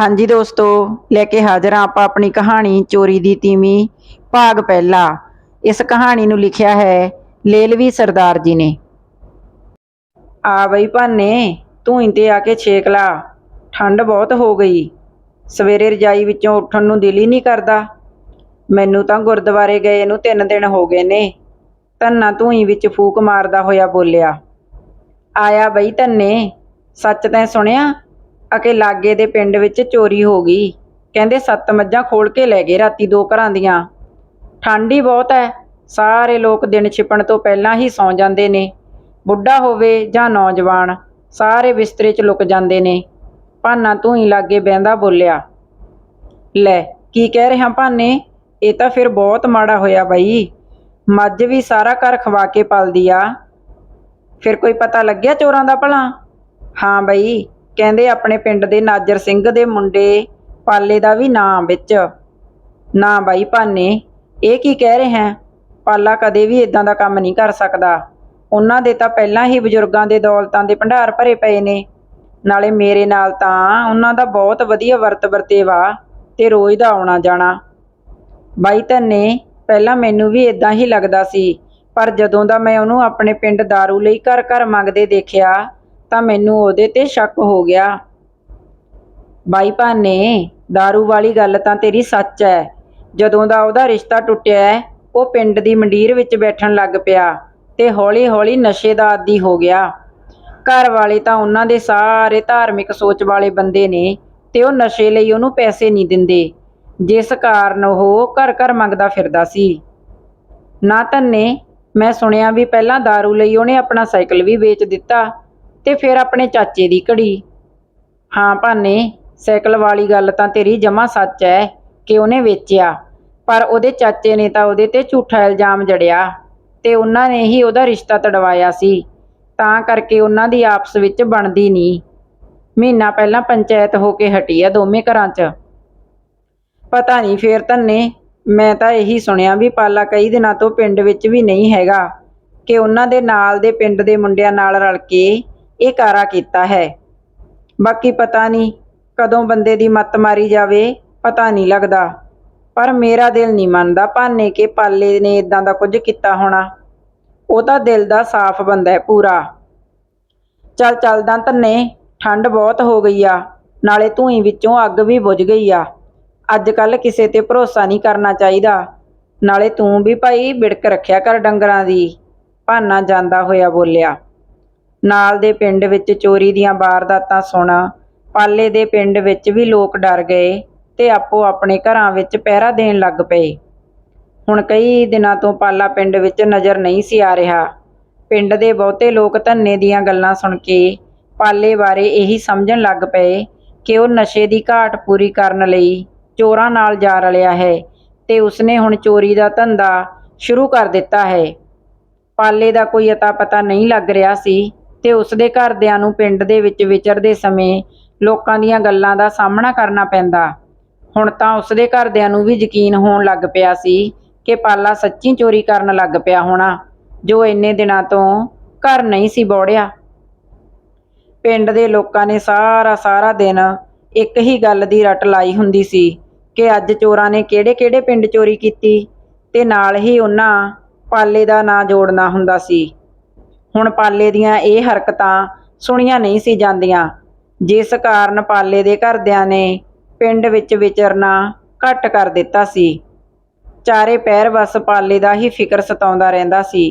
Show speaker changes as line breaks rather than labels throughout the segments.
ਹਾਂਜੀ ਦੋਸਤੋ, ਲੈ ਕੇ ਹਾਜ਼ਰ ਹਾਂ ਆਪਾਂ ਆਪਣੀ ਕਹਾਣੀ ਚੋਰੀ ਦੀ ਤੀਵੀਂ, ਭਾਗ ਪਹਿਲਾ। ਇਸ ਕਹਾਣੀ ਨੂੰ ਲਿਖਿਆ ਹੈ ਲੇਲਵੀ ਸਰਦਾਰ ਜੀ ਨੇ। ਆ ਬਈ ਭਾਨੇ, ਤੂੰ ਇੰਤੇ ਆ ਕੇ ਛੇਕ ਲਾ। ਠੰਡ ਬਹੁਤ ਹੋ ਗਈ। ਸਵੇਰੇ ਰਜਾਈ ਵਿੱਚੋਂ ਉੱਠਣ ਨੂੰ ਦਿਲ ਹੀ ਨਹੀਂ ਕਰਦਾ। ਮੈਨੂੰ ਤਾਂ ਗੁਰਦੁਆਰੇ ਗਏ ਨੂੰ ਤਿੰਨ ਦਿਨ ਹੋ ਗਏ ਨੇ। ਧੰਨਾ ਧੂਈ ਵਿੱਚ ਫੂਕ ਮਾਰਦਾ ਹੋਇਆ ਬੋਲਿਆ। ਆਇਆ ਬਈ ਧੰਨੇ, ਸੱਚ ਤੈਂ ਸੁਣਿਆ? ਅਕੇ ਲਾਗੇ ਦੇ ਪਿੰਡ ਵਿੱਚ ਚੋਰੀ ਹੋ ਗਈ। ਕਹਿੰਦੇ ਸੱਤ ਮੱਝਾਂ ਖੋਲ ਕੇ ਲੈ ਗਏ ਰਾਤੀ ਦੋ ਘਰਾਂ ਦੀਆਂ। ਠੰਡ ਹੀ ਬਹੁਤ ਹੈ ਸਾਰੇ ਲੋਕ ਦਿਨ ਛਿਪਣ ਤੋਂ ਪਹਿਲਾਂ ਹੀ ਸੌਂ ਜਾਂਦੇ ਨੇ। ਬੁੱਢਾ ਹੋਵੇ ਜਾਂ ਨੌਜਵਾਨ, ਸਾਰੇ ਬਿਸਤਰੇ 'ਚ ਲੁਕ ਜਾਂਦੇ ਨੇ। ਭਾਨਾ ਤੂੰ ਹੀ ਲਾਗੇ ਬਹਿੰਦਾ ਬੋਲਿਆ। ਲੈ, ਕੀ ਕਹਿ ਰਿਹਾ ਭਾਨੇ? ਇਹ ਤਾਂ ਫਿਰ ਬਹੁਤ ਮਾੜਾ ਹੋਇਆ ਬਈ। ਮੱਝ ਵੀ ਸਾਰਾ ਘਰ ਖਵਾ ਕੇ ਪਲਦੀ ਆ। ਫਿਰ ਕੋਈ ਪਤਾ ਲੱਗਿਆ ਚੋਰਾਂ ਦਾ ਭਲਾ? ਹਾਂ ਬਈ। ਕਹਿੰਦੇ ਆਪਣੇ ਪਿੰਡ ਦੇ ਨਾਜਰ ਸਿੰਘ ਦੇ ਮੁੰਡੇ ਪਾਲੇ ਦਾ ਵੀ ਨਾਂ ਵਿੱਚ। ਨਾ ਬਾਈ ਭਾਨੇ, ਇਹ ਕੀ ਕਹਿ ਰਹੇ ਹੈ? ਪਾਲਾ ਕਦੇ ਵੀ ਇਦਾਂ ਦਾ ਕੰਮ ਨਹੀਂ ਕਰ ਸਕਦਾ। ਉਹਨਾਂ ਦੇ ਤਾਂ ਪਹਿਲਾਂ ਹੀ ਬਜ਼ੁਰਗਾਂ ਦੇ ਦੌਲਤਾਂ ਦੇ ਭੰਡਾਰ ਭਰੇ ਪਏ ਨੇ। ਨਾਲੇ ਮੇਰੇ ਨਾਲ ਤਾਂ ਉਹਨਾਂ ਦਾ ਬਹੁਤ ਵਧੀਆ ਵਰਤ ਵਰਤੇਵਾ ਤੇ ਰੋਜ਼ ਦਾ ਆਉਣਾ ਜਾਣਾ। ਬਾਈ ਧੰਨੇ, ਪਹਿਲਾਂ ਮੈਨੂੰ ਵੀ ਇਦਾਂ ਹੀ ਲੱਗਦਾ ਸੀ, ਪਰ ਜਦੋਂ ਦਾ ਮੈਂ ਉਹਨੂੰ ਆਪਣੇ ਪਿੰਡ दारू ਲਈ ਘਰ ਘਰ ਮੰਗਦੇ ਦੇਖਿਆ ਤਾਂ ਮੈਨੂੰ ਉਹਦੇ ਤੇ ਸ਼ੱਕ ਹੋ ਗਿਆ। ਬਾਈ ਭਾਨੇ दारू ਵਾਲੀ ਗੱਲ ਤਾਂ ਤੇਰੀ ਸੱਚ ਹੈ ਜਦੋਂ ਦਾ ਉਹਦਾ ਰਿਸ਼ਤਾ ਟੁੱਟਿਆ ਉਹ ਪਿੰਡ ਦੀ ਮੰਡੀਰ ਵਿੱਚ ਬੈਠਣ ਲੱਗ ਪਿਆ ਤੇ ਹੌਲੀ-ਹੌਲੀ ਨਸ਼ੇ ਦਾ ਆਦੀ ਹੋ ਗਿਆ। ਘਰ ਵਾਲੇ ਤਾਂ ਉਹਨਾਂ ਦੇ ਸਾਰੇ ਧਾਰਮਿਕ ਸੋਚ ਵਾਲੇ ਬੰਦੇ ਨੇ ਤੇ ਉਹ ਨਸ਼ੇ ਲਈ ਉਹਨੂੰ ਪੈਸੇ ਨਹੀਂ ਦਿੰਦੇ। ਜਿਸ ਕਾਰਨ ਉਹ ਘਰ-ਘਰ ਮੰਗਦਾ ਫਿਰਦਾ ਸੀ। ਨਾ ਧੰਨੇ, ਮੈਂ ਸੁਣਿਆ ਵੀ ਪਹਿਲਾਂ दारू ਲਈ ਉਹਨੇ ਆਪਣਾ ਸਾਈਕਲ ਵੀ ਵੇਚ ਦਿੱਤਾ। ਤੇ ਫਿਰ ਆਪਣੇ ਚਾਚੇ ਦੀ ਘੜੀ। ਹਾਂ ਭਾਨੇ, ਸਾਈਕਲ ਵਾਲੀ ਗੱਲ ਤਾਂ ਤੇਰੀ ਜਮਾ ਸੱਚ ਹੈ ਕਿ ਉਹਨੇ ਵੇਚਿਆ। ਪਰ ਉਹਦੇ ਚਾਚੇ ਨੇ ਤਾਂ ਉਹਦੇ ਤੇ ਝੂਠਾ ਇਲਜ਼ਾਮ ਜੜਿਆ ਤੇ ਉਹਨਾਂ ਨੇ ਹੀ ਉਹਦਾ ਰਿਸ਼ਤਾ ਤੜਵਾਇਆ ਸੀ। ਤਾਂ ਕਰਕੇ ਉਹਨਾਂ ਦੀ ਆਪਸ ਵਿੱਚ ਬਣਦੀ ਨਹੀਂ ਮਹੀਨਾ ਪਹਿਲਾਂ ਪੰਚਾਇਤ ਹੋ ਕੇ ਹਟੀ ਆ ਦੋਵੇਂ ਘਰਾਂ 'ਚ। ਪਤਾ ਨਹੀਂ ਫੇਰ ਧੰਨੇ, ਮੈਂ ਤਾਂ ਇਹੀ ਸੁਣਿਆ ਵੀ ਪਾਲਾ ਕਈ ਦਿਨਾਂ ਤੋਂ ਪਿੰਡ ਵਿੱਚ ਵੀ ਨਹੀਂ ਹੈਗਾ ਕਿ ਉਹਨਾਂ ਦੇ ਨਾਲ ਦੇ ਪਿੰਡ ਦੇ ਮੁੰਡਿਆਂ ਨਾਲ ਰਲ ਕੇ ਇਹ ਕਾਰਾ ਕੀਤਾ ਹੈ। ਬਾਕੀ ਪਤਾ ਨਹੀਂ ਕਦੋਂ ਬੰਦੇ ਦੀ ਮੱਤ ਮਾਰੀ ਜਾਵੇ, ਪਤਾ ਨਹੀਂ ਲੱਗਦਾ। ਪਰ ਮੇਰਾ ਦਿਲ ਨਹੀਂ ਮੰਨਦਾ ਭਾਨੇ ਕਿ ਪਾਲੇ ਨੇ ਇਦਾਂ ਦਾ ਕੁਝ ਕੀਤਾ ਹੋਣਾ। ਉਹ ਤਾਂ ਦਿਲ ਦਾ ਸਾਫ਼ ਬੰਦਾ ਹੈ ਪੂਰਾ। ਚੱਲ ਚੱਲਦਾ ਧੰਨੇ, ਠੰਡ ਬਹੁਤ ਹੋ ਗਈ ਆ। ਨਾਲੇ ਧੂਈ ਵਿੱਚੋਂ ਅੱਗ ਵੀ ਬੁਝ ਗਈ ਆ। ਅੱਜ ਕੱਲ ਕਿਸੇ ਤੇ ਭਰੋਸਾ ਨਹੀਂ ਕਰਨਾ ਚਾਹੀਦਾ। ਨਾਲੇ ਤੂੰ ਵੀ ਭਾਈ ਬਿੜਕ ਰੱਖਿਆ ਕਰ ਡੰਗਰਾਂ ਦੀ। ਭਾਨਾ ਜਾਂਦਾ ਹੋਇਆ ਬੋਲਿਆ। ਨਾਲ ਦੇ ਪਿੰਡ ਵਿੱਚ ਚੋਰੀ ਦੀਆਂ ਵਾਰਦਾਤਾਂ ਸੁਣ। ਪਾਲੇ ਦੇ ਪਿੰਡ ਵਿੱਚ ਵੀ ਲੋਕ ਡਰ ਗਏ ਤੇ ਆਪੋ ਆਪਣੇ ਘਰਾਂ ਵਿੱਚ ਪਹਿਰਾ ਦੇਣ ਲੱਗ ਪਏ। ਹੁਣ ਕਈ ਦਿਨਾਂ ਤੋਂ ਪਾਲਾ ਪਿੰਡ ਵਿੱਚ ਨਜ਼ਰ ਨਹੀਂ ਸੀ ਆ ਰਿਹਾ। ਪਿੰਡ ਦੇ ਬਹੁਤੇ ਲੋਕ ਧੰਨੇ ਦੀਆਂ ਗੱਲਾਂ ਸੁਣ ਕੇ ਪਾਲੇ ਬਾਰੇ ਇਹੀ ਸਮਝਣ ਲੱਗ ਪਏ ਕਿ ਉਹ ਨਸ਼ੇ ਦੀ ਘਾਟ ਪੂਰੀ ਕਰਨ ਲਈ ਚੋਰਾਂ ਨਾਲ ਜਾ ਰਲਿਆ ਹੈ ਤੇ ਉਸਨੇ ਹੁਣ ਚੋਰੀ ਦਾ ਧੰਦਾ ਸ਼ੁਰੂ ਕਰ ਦਿੱਤਾ ਹੈ। ਪਾਲੇ ਦਾ ਕੋਈ ਅਤਾ ਪਤਾ ਨਹੀਂ ਲੱਗ ਰਿਹਾ ਸੀ ਤੇ ਉਸਦੇ ਘਰਦਿਆਂ ਨੂੰ ਪਿੰਡ ਦੇ ਵਿੱਚ ਵਿਚਰਦੇ ਸਮੇਂ ਲੋਕਾਂ ਦੀਆਂ ਗੱਲਾਂ ਦਾ ਸਾਹਮਣਾ ਕਰਨਾ ਪੈਂਦਾ। ਹੁਣ ਤਾਂ ਉਸਦੇ ਘਰਦਿਆਂ ਨੂੰ ਵੀ ਯਕੀਨ ਹੋਣ ਲੱਗ ਪਿਆ ਸੀ ਕਿ ਪਾਲਾ ਸੱਚੀ ਚੋਰੀ ਕਰਨ ਲੱਗ ਪਿਆ ਹੋਣਾ, ਜੋ ਇੰਨੇ ਦਿਨਾਂ ਤੋਂ ਘਰ ਨਹੀਂ ਸੀ ਬੋੜਿਆ। ਪਿੰਡ ਦੇ ਲੋਕਾਂ ਨੇ ਸਾਰਾ ਸਾਰਾ ਦਿਨ ਇੱਕ ਹੀ ਗੱਲ ਦੀ ਰਟ ਲਾਈ ਹੁੰਦੀ ਸੀ ਕਿ ਅੱਜ ਚੋਰਾਂ ਨੇ ਕਿਹੜੇ-ਕਿਹੜੇ ਪਿੰਡ ਚੋਰੀ ਕੀਤੀ ਤੇ ਨਾਲ ਹੀ ਉਹਨਾਂ ਪਾਲੇ ਦਾ ਨਾਂ ਜੋੜਨਾ ਹੁੰਦਾ ਸੀ। ਹੁਣ ਪਾਲੇ ਦੀਆਂ ਇਹ ਹਰਕਤਾਂ ਸੁਣੀਆਂ ਨਹੀਂ ਸੀ ਜਾਂਦੀਆਂ। ਜਿਸ ਕਾਰਨ ਪਾਲੇ ਦੇ ਘਰਦਿਆਂ ਨੇ ਪਿੰਡ ਵਿੱਚ ਵਿਚਰਨਾ ਘੱਟ ਕਰ ਦਿੱਤਾ ਸੀ। ਚਾਰੇ ਪੈਰ ਬਸ ਪਾਲੇ ਦਾ ਹੀ ਫਿਕਰ ਸਤਾਉਂਦਾ ਰਹਿੰਦਾ ਸੀ।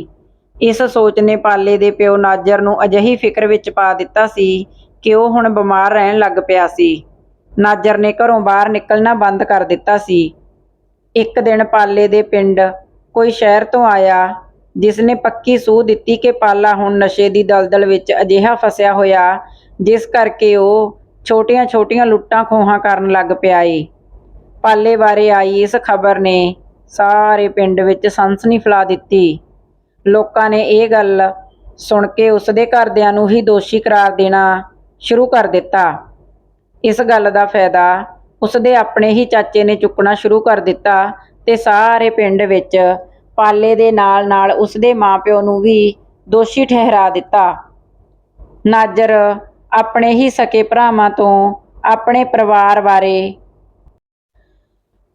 ਇਸ ਸੋਚ ਨੇ ਪਾਲੇ ਦੇ ਪਿਓ ਨਾਜਰ ਨੂੰ ਅਜਿਹੀ ਫਿਕਰ ਵਿੱਚ ਪਾ ਦਿੱਤਾ ਸੀ ਕਿ ਉਹ ਹੁਣ ਬਿਮਾਰ ਰਹਿਣ ਲੱਗ ਪਿਆ ਸੀ। ਨਾਜਰ ਨੇ ਘਰੋਂ ਬਾਹਰ ਨਿਕਲਣਾ ਬੰਦ ਕਰ ਦਿੱਤਾ ਸੀ। ਇੱਕ ਦਿਨ ਪਾਲੇ ਦੇ ਪਿੰਡ ਕੋਈ ਸ਼ਹਿਰ ਤੋਂ ਆਇਆ ਜਿਸ ਨੇ ਪੱਕੀ ਸੂਹ ਦਿੱਤੀ ਕਿ ਪਾਲਾ ਹੁਣ ਨਸ਼ੇ ਦੀ ਦਲਦਲ ਵਿੱਚ ਅਜਿਹਾ ਫਸਿਆ ਹੋਇਆ, ਜਿਸ ਕਰਕੇ ਉਹ ਛੋਟੀਆਂ-ਛੋਟੀਆਂ ਲੁੱਟਾਂ ਖੋਹਾਂ ਕਰਨ ਲੱਗ ਪਿਆ ਏ। ਪਾਲੇ ਬਾਰੇ ਆਈ ਇਸ ਖਬਰ ਨੇ ਸਾਰੇ ਪਿੰਡ ਵਿੱਚ ਸਨਸਨੀ ਫੈਲਾ ਦਿੱਤੀ। ਲੋਕਾਂ ਨੇ ਇਹ ਗੱਲ ਸੁਣ ਕੇ ਉਸਦੇ ਘਰਦਿਆਂ ਨੂੰ ਹੀ ਦੋਸ਼ੀ ਕਰਾਰ ਦੇਣਾ ਸ਼ੁਰੂ ਕਰ ਦਿੱਤਾ। ਇਸ ਗੱਲ ਦਾ ਫਾਇਦਾ ਉਸਦੇ ਆਪਣੇ ਹੀ ਚਾਚੇ ਨੇ ਚੁੱਕਣਾ ਸ਼ੁਰੂ ਕਰ ਦਿੱਤਾ ਤੇ ਸਾਰੇ ਪਿੰਡ ਵਿੱਚ ਪਾਲੇ ਦੇ ਨਾਲ-ਨਾਲ ਉਸਦੇ ਮਾਪਿਓ ਨੂੰ ਵੀ ਦੋਸ਼ੀ ਠਹਿਰਾ ਦਿੱਤਾ। ਨਾਜਰ ਆਪਣੇ ਹੀ ਸਕੇ ਭਰਾਵਾਂ ਤੋਂ ਆਪਣੇ ਪਰਿਵਾਰ ਬਾਰੇ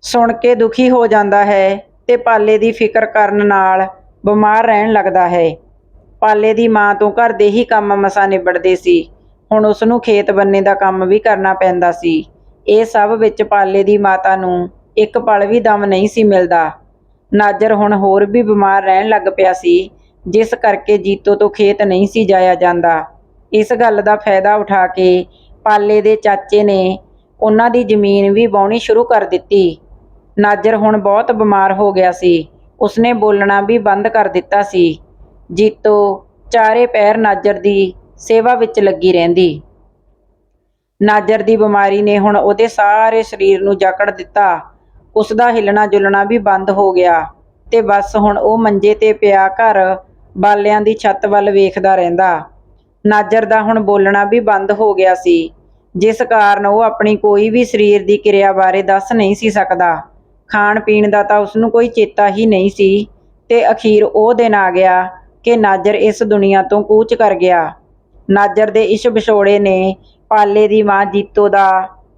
ਸੁਣ ਕੇ ਦੁਖੀ ਹੋ ਜਾਂਦਾ ਹੈ ਤੇ ਪਾਲੇ ਦੀ ਫਿਕਰ ਕਰਨ ਨਾਲ ਬਿਮਾਰ ਰਹਿਣ ਲੱਗਦਾ ਹੈ। ਪਾਲੇ ਦੀ ਮਾਂ ਤੋਂ ਘਰ ਦੇ ਹੀ ਕੰਮ ਮਸਾ ਨਿਬੜਦੇ ਸੀ। ਹੁਣ ਉਸ ਨੂੰ ਖੇਤ ਬੰਨੇ ਦਾ ਕੰਮ ਵੀ ਕਰਨਾ ਪੈਂਦਾ ਸੀ। ਇਹ ਸਭ ਵਿੱਚ ਪਾਲੇ ਦੀ ਮਾਤਾ ਨੂੰ ਇੱਕ ਪਲ ਵੀ ਦਮ ਨਹੀਂ ਸੀ ਮਿਲਦਾ। ਨਾਜਰ ਹੁਣ ਹੋਰ ਵੀ ਬਿਮਾਰ ਰਹਿਣ ਲੱਗ ਪਿਆ ਸੀ, ਜਿਸ ਕਰਕੇ ਜੀਤੋ ਤੋਂ ਖੇਤ ਨਹੀਂ ਸੀ ਜਾਇਆ ਜਾਂਦਾ। ਇਸ ਗੱਲ ਦਾ ਫਾਇਦਾ ਉਠਾ ਕੇ ਪਾਲੇ ਦੇ ਚਾਚੇ ਨੇ ਉਹਨਾਂ ਦੀ ਜ਼ਮੀਨ ਵੀ ਵਾਹੁਣੀ ਸ਼ੁਰੂ ਕਰ ਦਿੱਤੀ। ਨਾਜਰ ਹੁਣ ਬਹੁਤ ਬਿਮਾਰ ਹੋ ਗਿਆ ਸੀ। ਉਸਨੇ ਬੋਲਣਾ ਵੀ ਬੰਦ ਕਰ ਦਿੱਤਾ ਸੀ। ਜੀਤੋ ਚਾਰੇ ਪੈਰ ਨਾਜਰ ਦੀ ਸੇਵਾ ਵਿੱਚ ਲੱਗੀ ਰਹਿੰਦੀ। ਨਾਜਰ ਦੀ ਬਿਮਾਰੀ ਨੇ ਹੁਣ ਉਹਦੇ ਸਾਰੇ ਸਰੀਰ ਨੂੰ ਜਕੜ ਦਿੱਤਾ। ਉਸ ਦਾ ਹਿੱਲਣਾ ਜੁਲਣਾ ਵੀ ਬੰਦ ਹੋ ਗਿਆ ਤੇ ਬਸ ਹੁਣ ਉਹ ਮੰਜੇ ਤੇ ਪਿਆ ਘਰ ਬਾਲਿਆਂ ਦੀ ਛੱਤ ਵੱਲ ਵੇਖਦਾ ਰਹਿੰਦਾ। ਨਾਜਰ ਦਾ ਹੁਣ ਬੋਲਣਾ ਵੀ ਬੰਦ ਹੋ ਗਿਆ ਸੀ, ਜਿਸ ਕਾਰਨ ਉਹ ਆਪਣੀ ਕੋਈ ਵੀ ਸਰੀਰ ਦੀ ਕਿਰਿਆ ਬਾਰੇ ਦੱਸ ਨਹੀਂ ਸੀ ਸਕਦਾ। ਖਾਣ ਪੀਣ ਦਾ ਤਾਂ ਉਸ ਨੂੰ ਕੋਈ ਚੇਤਾ ਹੀ ਨਹੀਂ ਸੀ ਤੇ ਅਖੀਰ ਉਹ ਦਿਨ ਆ ਗਿਆ ਕਿ ਨਾਜਰ ਇਸ ਦੁਨੀਆ ਤੋਂ ਕੂਚ ਕਰ ਗਿਆ। ਨਾਜਰ ਦੇ ਇਸ ਵਿਛੋੜੇ ਨੇ ਪਾਲੇ ਦੀ ਮਾਂ ਜੀਤੋ ਦਾ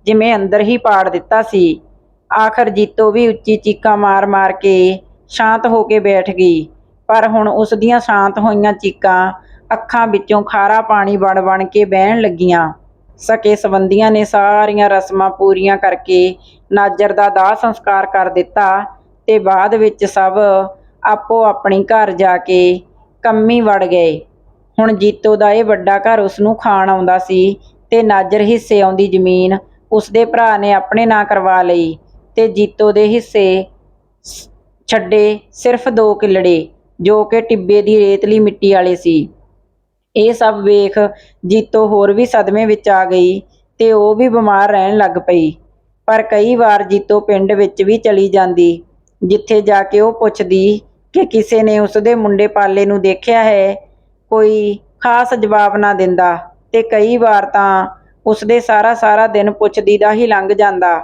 ਜਿਵੇਂ ਅੰਦਰ ਹੀ ਪਾੜ ਦਿੱਤਾ ਸੀ। ਆਖਰ ਜੀਤੋ ਵੀ ਉੱਚੀ ਚੀਕਾਂ ਮਾਰ-ਮਾਰ ਕੇ ਸ਼ਾਂਤ ਹੋ ਕੇ ਬੈਠ ਗਈ। ਪਰ ਹੁਣ ਉਸ ਦੀਆਂ ਸ਼ਾਂਤ ਹੋਈਆਂ ਚੀਕਾਂ ਅੱਖਾਂ ਵਿੱਚੋਂ ਖਾਰਾ ਪਾਣੀ ਬਣ-ਬਣ ਕੇ ਬਹਿਣ ਲੱਗੀਆਂ। ਸਕੇ ਸਬੰਧੀਆਂ ਨੇ ਸਾਰੀਆਂ ਰਸਮਾਂ ਪੂਰੀਆਂ ਕਰਕੇ ਨਾਜਰ ਦਾ ਦਾਹ ਸੰਸਕਾਰ ਕਰ ਦਿੱਤਾ ਤੇ ਬਾਅਦ ਵਿੱਚ ਸਭ ਆਪੋ ਆਪਣੀ ਘਰ ਜਾ ਕੇ ਕੰਮੀ ਵੜ ਗਏ। ਹੁਣ ਜੀਤੋ ਦਾ ਇਹ ਵੱਡਾ ਘਰ ਉਸ ਨੂੰ ਖਾਣ ਆਉਂਦਾ ਸੀ ਤੇ ਨਾਜਰ ਹਿੱਸੇ ਆਉਂਦੀ ਜ਼ਮੀਨ ਉਸ ਦੇ ਭਰਾ ਨੇ ਆਪਣੇ ਨਾਂ ਕਰਵਾ ਲਈ। ਤੇ ਜੀਤੋ ਦੇ ਹਿੱਸੇ ਛੱਡੇ ਸਿਰਫ ਦੋ ਕਿੱਲੜੇ, ਜੋ ਕਿ ਟਿੱਬੇ ਦੀ ਰੇਤਲੀ ਮਿੱਟੀ ਵਾਲੇ ਸੀ। ਇਹ ਸਭ ਵੇਖ ਜੀਤੋ ਹੋਰ ਵੀ ਸਦਮੇ ਵਿੱਚ ਆ ਗਈ ਤੇ ਉਹ ਵੀ ਬਿਮਾਰ ਰਹਿਣ ਲੱਗ ਪਈ। ਪਰ ਕਈ ਵਾਰ ਜੀਤੋ ਪਿੰਡ ਵਿੱਚ ਵੀ ਚਲੀ ਜਾਂਦੀ, ਜਿੱਥੇ ਜਾ ਕੇ ਉਹ ਪੁੱਛਦੀ ਕਿ ਕਿਸੇ ਨੇ ਉਸ ਦੇ ਮੁੰਡੇ ਪਾਲੇ ਨੂੰ ਦੇਖਿਆ ਹੈ, ਕੋਈ ਖਾਸ ਜਵਾਬ ਨਾ ਦਿੰਦਾ ਤੇ ਕਈ ਵਾਰ ਤਾਂ ਉਸ ਦੇ ਸਾਰਾ ਸਾਰਾ ਦਿਨ ਪੁੱਛਦੀ ਦਾ ਹੀ ਲੰਘ ਜਾਂਦਾ।